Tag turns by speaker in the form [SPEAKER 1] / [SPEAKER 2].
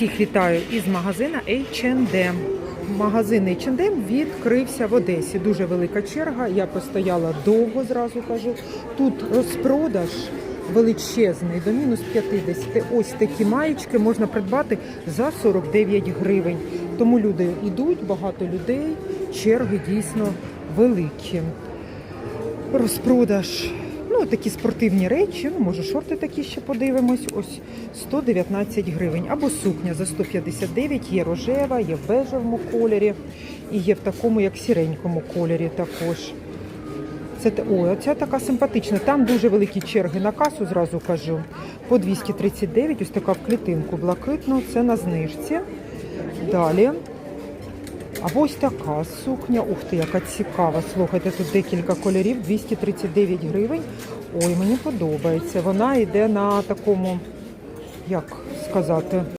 [SPEAKER 1] Всіх вітаю із магазина H&M. Магазин H&M відкрився в Одесі. Дуже велика черга. Я постояла довго, зразу кажу. Тут розпродаж величезний, до мінус 50. Ось такі маєчки можна придбати за 49 гривень. Тому люди йдуть, багато людей, черги дійсно великі. Розпродаж. Такі спортивні речі, ну, може, шорти такі ще подивимось. Ось 119 гривень. Або сукня за 159, є рожева, є в бежевому кольорі і є в такому, як сіренькому кольорі також. Це ой, оця така симпатична. Там дуже великі черги на касу, зразу кажу. По 239, ось така в клітинку блакитну, це на знижці. Далі. А ось така сукня. Ух ти, яка цікава. Слухайте, тут декілька кольорів, 239 гривень. Ой, мені подобається. Вона йде на такому, як сказати,